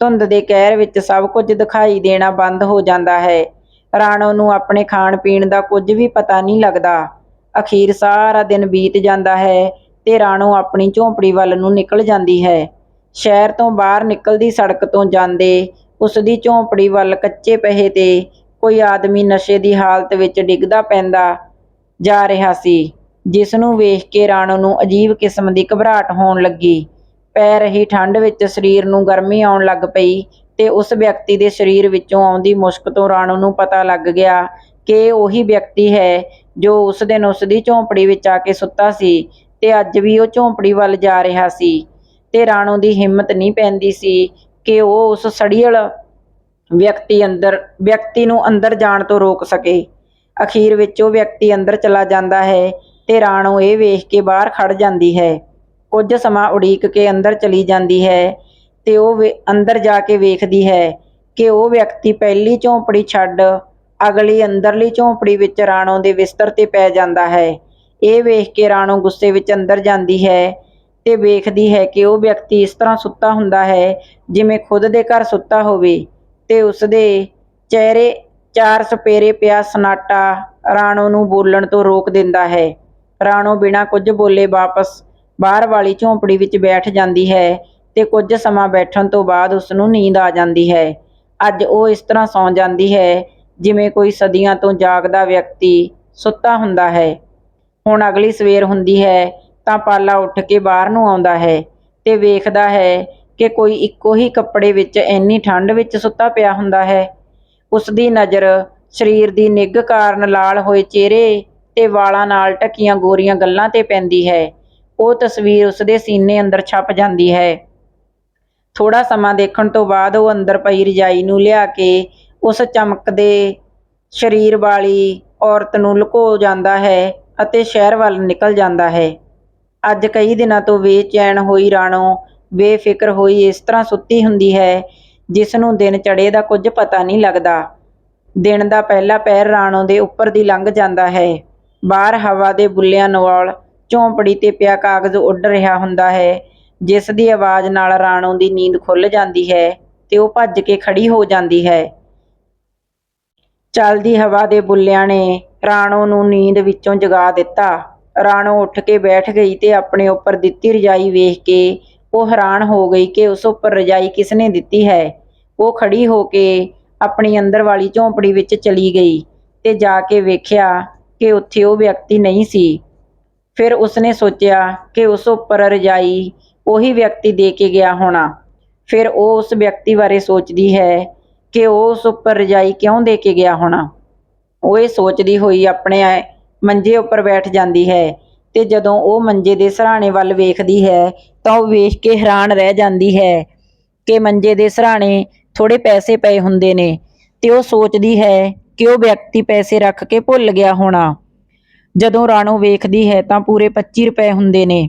ਧੁੰਦ ਦੇ ਕਹਿਰ ਵਿੱਚ ਸਭ ਕੁਝ ਦਿਖਾਈ ਦੇਣਾ ਬੰਦ ਹੋ ਜਾਂਦਾ ਹੈ। ਰਾਣੋ ਨੂੰ ਆਪਣੇ ਖਾਣ ਪੀਣ ਦਾ ਕੁਝ ਵੀ ਪਤਾ ਨਹੀਂ ਲੱਗਦਾ। ਅਖੀਰ ਸਾਰਾ ਦਿਨ ਬੀਤ ਜਾਂਦਾ ਹੈ ਤੇ ਰਾਣੋ ਆਪਣੀ ਝੌਂਪੜੀ ਵੱਲ ਨੂੰ ਨਿਕਲ ਜਾਂਦੀ ਹੈ। ਸ਼ਹਿਰ ਤੋਂ ਬਾਹਰ ਨਿਕਲਦੀ ਸੜਕ ਤੋਂ ਜਾਂਦੇ ਉਸ ਦੀ ਝੌਂਪੜੀ ਵੱਲ ਕੱਚੇ ਪਹੇ ਤੇ ਕੋਈ ਆਦਮੀ ਨਸ਼ੇ ਦੀ ਹਾਲਤ ਵਿੱਚ ਡਿੱਗਦਾ ਪੈਂਦਾ ਜਾ ਰਿਹਾ ਸੀ ਜਿਸ ਨੂੰ ਵੇਖ ਕੇ ਰਾਣੋ ਨੂੰ ਅਜੀਬ ਕਿਸਮ ਦੀ ਘਬਰਾਹਟ ਹੋਣ ਲੱਗੀ। ਪੈ ਰਹੀ ਠੰਡ ਵਿੱਚ ਸਰੀਰ ਨੂੰ ਗਰਮੀ ਆਉਣ ਲੱਗ ਪਈ ਤੇ ਉਸ ਵਿਅਕਤੀ ਦੇ ਸਰੀਰ ਵਿੱਚੋਂ ਆਉਂਦੀ ਮੁਸ਼ਕ ਤੋਂ ਰਾਣੋ ਨੂੰ ਪਤਾ ਲੱਗ ਗਿਆ ਕਿ ਉਹੀ ਵਿਅਕਤੀ ਹੈ ਜੋ ਉਸ ਦਿਨ ਉਸ ਦੀ ਝੌਂਪੜੀ ਵਿੱਚ ਆ ਕੇ ਸੁੱਤਾ ਸੀ ਤੇ ਅੱਜ ਵੀ ਉਹ ਝੌਂਪੜੀ ਵੱਲ ਜਾ ਰਿਹਾ ਸੀ ਤੇ ਰਾਣੋ ਦੀ ਹਿੰਮਤ ਨਹੀਂ ਪੈਂਦੀ ਸੀ ਕਿ ਉਹ ਉਸ ਸੜੀਅਲ ਵਿਅਕਤੀ ਅੰਦਰ, ਵਿਅਕਤੀ ਨੂੰ ਅੰਦਰ ਜਾਣ ਤੋਂ ਰੋਕ ਸਕੇ। ਅਖੀਰ ਵਿੱਚ ਉਹ ਵਿਅਕਤੀ ਅੰਦਰ ਚਲਾ ਜਾਂਦਾ ਹੈ ਤੇ ਰਾਣੋ ਇਹ ਵੇਖ ਕੇ ਬਾਹਰ ਖੜ ਜਾਂਦੀ ਹੈ। ਕੁਝ ਸਮਾਂ ਉਡੀਕ ਕੇ ਅੰਦਰ ਚਲੀ ਜਾਂਦੀ ਹੈ ਤੇ ਉਹ ਵੇ- ਅੰਦਰ ਜਾ ਕੇ ਵੇਖਦੀ ਹੈ ਕਿ ਉਹ ਵਿਅਕਤੀ ਪਹਿਲੀ ਝੌਂਪੜੀ ਛੱਡ ਅਗਲੀ ਅੰਦਰਲੀ ਝੌਂਪੜੀ ਵਿੱਚ ਰਾਣੋ ਦੇ ਬਿਸਤਰ ਤੇ ਪੈ ਜਾਂਦਾ ਹੈ। ਇਹ ਵੇਖ ਕੇ ਰਾਣੋ ਗੁੱਸੇ ਵਿੱਚ ਅੰਦਰ ਜਾਂਦੀ ਹੈ ਤੇ ਵੇਖਦੀ ਹੈ ਕਿ ਉਹ ਵਿਅਕਤੀ ਇਸ ਤਰ੍ਹਾਂ ਸੁੱਤਾ ਹੁੰਦਾ ਹੈ, ਜਿਵੇਂ ਖੁਦ ਦੇ ਘਰ ਸੁੱਤਾ ਹੋਵੇ, ਤੇ ਉਸ ਦੇ ਚਿਹਰੇ ਚਾਰ ਸਪੇਰੇ ਪਿਆ ਸਨਾਟਾ ਰਾਣੋ ਨੂੰ ਬੋਲਣ ਤੋਂ ਰੋਕ ਦਿੰਦਾ ਹੈ। ਰਾਣੋ ਬਿਨਾਂ ਕੁਝ ਬੋਲੇ ਵਾਪਸ ਬਾਹਰ ਵਾਲੀ ਝੌਂਪੜੀ ਵਿੱਚ ਬੈਠ ਜਾਂਦੀ ਹੈ ਤੇ ਕੁਝ ਸਮਾਂ ਬੈਠਣ ਤੋਂ ਬਾਅਦ ਉਸ ਨੂੰ ਨੀਂਦ ਆ ਜਾਂਦੀ ਹੈ। ਅੱਜ ਉਹ ਇਸ ਤਰ੍ਹਾਂ ਸੌਂ ਜਾਂਦੀ ਹੈ, ਜਿਵੇਂ ਕੋਈ ਸਦੀਆਂ ਤੋਂ ਜਾਗਦਾ ਵਿਅਕਤੀ ਸੁੱਤਾ ਹੁੰਦਾ ਹੈ। ਹੁਣ ਅਗਲੀ ਸਵੇਰ ਹੁੰਦੀ ਹੈ ਤਾਂ ਪਾਲਾ ਉੱਠ ਕੇ ਬਾਹਰ ਨੂੰ ਆਉਂਦਾ ਹੈ ਤੇ ਵੇਖਦਾ ਹੈ ਕਿ ਕੋਈ ਇੱਕੋ ਹੀ ਕੱਪੜੇ ਵਿੱਚ ਇੰਨੀ ਠੰਡ ਵਿੱਚ ਸੁੱਤਾ ਪਿਆ ਹੁੰਦਾ ਹੈ। ਉਸ ਦੀ ਨਜ਼ਰ ਸਰੀਰ ਦੀ ਨਿੱਘ ਕਾਰਨ ਲਾਲ ਹੋਏ ਚਿਹਰੇ ਤੇ ਵਾਲਾਂ ਨਾਲ ਢਕੀਆਂ ਗੋਰੀਆਂ ਗੱਲਾਂ ਤੇ ਪੈਂਦੀ ਹੈ। ਉਹ ਤਸਵੀਰ ਉਸ ਦੇ ਸੀਨੇ ਅੰਦਰ ਛਪ ਜਾਂਦੀ ਹੈ। ਥੋੜਾ ਸਮਾਂ ਦੇਖਣ ਤੋਂ ਬਾਅਦ ਉਹ ਅੰਦਰ ਪਈ ਰਜਾਈ ਨੂੰ ਲਿਆ ਕੇ ਉਸ ਚਮਕਦੇ ਸਰੀਰ ਵਾਲੀ ਔਰਤ ਨੂੰ ਲੁਕੋ ਜਾਂਦਾ ਹੈ ਅਤੇ ਸ਼ਹਿਰ ਵੱਲ ਨਿਕਲ ਜਾਂਦਾ ਹੈ। ਅੱਜ ਕਈ ਦਿਨਾਂ ਤੋਂ ਬੇਚੈਨ ਹੋਈ ਰਾਣੋ, ਬੇਫਿਕਰ ਹੋਈ ਇਸ ਤਰ੍ਹਾਂ ਸੁੱਤੀ ਹੁੰਦੀ ਹੈ ਜਿਸ ਨੂੰ ਦਿਨ ਚੜੇ ਦਾ ਕੁਝ ਪਤਾ ਨਹੀਂ ਲੱਗਦਾ। ਦਿਨ ਦਾ ਪਹਿਲਾ ਪੈਰ ਰਾਣੋ ਦੇ ਉੱਪਰ ਦੀ ਲੰਘ ਜਾਂਦਾ ਹੈ। ਬਾਹਰ ਹਵਾ ਦੇ ਬੁੱਲਿਆਂ ਨਾਲ ਝੌਂਪੜੀ ਤੇ ਪਿਆ ਕਾਗਜ਼ ਉੱਡ ਰਿਹਾ ਹੁੰਦਾ ਹੈ, ਜਿਸ ਦੀ ਆਵਾਜ਼ ਨਾਲ ਰਾਣੋ ਦੀ ਨੀਂਦ ਖੁੱਲ ਜਾਂਦੀ ਹੈ ਤੇ ਉਹ ਭੱਜ ਕੇ ਖੜੀ ਹੋ ਜਾਂਦੀ ਹੈ। ਚੱਲਦੀ ਹਵਾ ਦੇ ਬੁੱਲਿਆਂ ਨੇ ਰਾਣੋ ਨੂੰ ਨੀਂਦ ਵਿੱਚੋਂ ਜਗਾ ਦਿੱਤਾ। ਰਾਣੋ ਉੱਠ ਕੇ ਬੈਠ ਗਈ ਤੇ ਆਪਣੇ ਉੱਪਰ ਦਿੱਤੀ ਰਜਾਈ ਵੇਖ ਕੇ ਉਹ ਹੈਰਾਨ ਹੋ ਗਈ ਕਿ ਉਸ ਉੱਪਰ ਰਜਾਈ ਕਿਸਨੇ ਦਿੱਤੀ ਹੈ। ਉਹ ਖੜੀ ਹੋ ਕੇ ਆਪਣੀ ਅੰਦਰ ਵਾਲੀ ਝੌਂਪੜੀ ਵਿੱਚ ਚਲੀ ਗਈ ਤੇ ਜਾ ਕੇ ਵੇਖਿਆ ਕਿ ਉੱਥੇ ਉਹ ਵਿਅਕਤੀ ਨਹੀਂ ਸੀ। ਫਿਰ ਉਸਨੇ ਸੋਚਿਆ ਕਿ ਉਸ ਉੱਪਰ ਰਜਾਈ ਉਹੀ ਵਿਅਕਤੀ ਦੇ ਕੇ ਗਿਆ ਹੋਣਾ। ਫਿਰ ਉਹ ਉਸ ਵਿਅਕਤੀ ਬਾਰੇ ਸੋਚਦੀ ਹੈ ਕਿ ਉਹ ਉਸ ਉੱਪਰ ਰਜਾਈ ਕਿਉਂ ਦੇ ਕੇ ਗਿਆ ਹੋਣਾ। ਉਹ ਇਹ ਸੋਚਦੀ ਹੋਈ ਆਪਣੇ ਮੰਜੇ ਉੱਪਰ ਬੈਠ ਜਾਂਦੀ ਹੈ ਤੇ ਜਦੋਂ ਉਹ ਮੰਜੇ ਦੇ ਸਰਾਣੇ ਵੱਲ ਵੇਖਦੀ ਹੈ ਤਾਂ ਉਹ ਵੇਖ ਕੇ ਹੈਰਾਨ ਰਹਿ ਜਾਂਦੀ ਹੈ ਕਿ ਮੰਜੇ ਦੇ ਸਰਾਣੇ ਥੋੜੇ ਪੈਸੇ ਪਏ ਹੁੰਦੇ ਨੇ ਤੇ ਉਹ ਸੋਚਦੀ ਹੈ ਕਿ ਉਹ ਵਿਅਕਤੀ ਪੈਸੇ ਰੱਖ ਕੇ ਭੁੱਲ ਗਿਆ ਹੋਣਾ। ਜਦੋਂ ਰਾਣੋ ਵੇਖਦੀ ਹੈ ਤਾਂ ਪੂਰੇ 25 ਰੁਪਏ ਹੁੰਦੇ ਨੇ।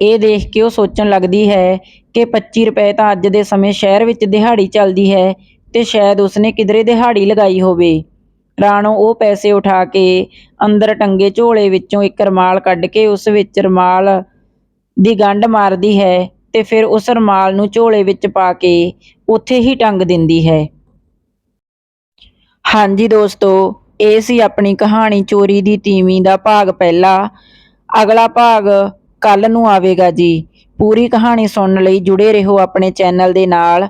ਇਹ ਦੇਖ ਕੇ ਉਹ ਸੋਚਣ ਲੱਗਦੀ ਹੈ ਕਿ 25 ਰੁਪਏ ਤਾਂ ਅੱਜ ਦੇ ਸਮੇਂ ਸ਼ਹਿਰ ਵਿੱਚ ਦਿਹਾੜੀ ਚੱਲਦੀ ਹੈ ਤੇ ਸ਼ਾਇਦ ਉਸਨੇ ਕਿਧਰੇ ਦਿਹਾੜੀ ਲਗਾਈ ਹੋਵੇ। ਰਾਣੋ ਉਹ ਪੈਸੇ ਉਠਾ ਕੇ ਅੰਦਰ ਟੰਗੇ ਝੋਲੇ ਵਿੱਚੋਂ ਇੱਕ ਰਮਾਲ ਕੱਢ ਕੇ ਉਸ ਵਿੱਚ ਰਮਾਲ ਦੀ ਗੰਢ ਮਾਰਦੀ ਹੈ ਤੇ ਫਿਰ ਉਸ ਰਮਾਲ ਨੂੰ ਝੋਲੇ ਵਿੱਚ ਪਾ ਕੇ ਉੱਥੇ ਹੀ ਟੰਗ ਦਿੰਦੀ ਹੈ। ਹਾਂਜੀ ਦੋਸਤੋ, ਇਹ ਸੀ ਆਪਣੀ ਕਹਾਣੀ ਚੋਰੀ ਦੀ ਤੀਵੀਂ ਦਾ ਭਾਗ ਪਹਿਲਾ। ਅਗਲਾ ਭਾਗ ਕੱਲ ਨੂੰ ਆਵੇਗਾ ਜੀ। ਪੂਰੀ ਕਹਾਣੀ ਸੁਣਨ ਲਈ ਜੁੜੇ ਰਹੋ ਆਪਣੇ ਚੈਨਲ ਦੇ ਨਾਲ।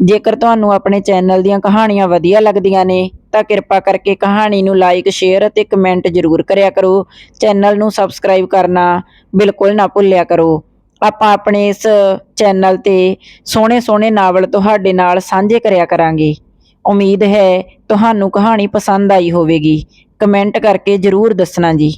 ਜੇਕਰ ਤੁਹਾਨੂੰ ਆਪਣੇ ਚੈਨਲ ਦੀਆਂ ਕਹਾਣੀਆਂ ਵਧੀਆ ਲੱਗਦੀਆਂ ਨੇ ਤਾਂ ਕਿਰਪਾ ਕਰਕੇ ਕਹਾਣੀ ਨੂੰ ਲਾਈਕ ਸ਼ੇਅਰ ਅਤੇ ਕਮੈਂਟ ਜ਼ਰੂਰ ਕਰਿਆ ਕਰੋ। ਚੈਨਲ ਨੂੰ ਸਬਸਕ੍ਰਾਈਬ ਕਰਨਾ ਬਿਲਕੁਲ ਨਾ ਭੁੱਲਿਆ ਕਰੋ। ਆਪਾਂ ਆਪਣੇ ਇਸ ਚੈਨਲ ਤੇ ਸੋਹਣੇ ਸੋਹਣੇ ਨਾਵਲ ਤੁਹਾਡੇ ਨਾਲ ਸਾਂਝੇ ਕਰਿਆ ਕਰਾਂਗੇ। ਉਮੀਦ ਹੈ ਤੁਹਾਨੂੰ ਕਹਾਣੀ ਪਸੰਦ ਆਈ ਹੋਵੇਗੀ। ਕਮੈਂਟ ਕਰਕੇ ਜ਼ਰੂਰ ਦੱਸਣਾ ਜੀ।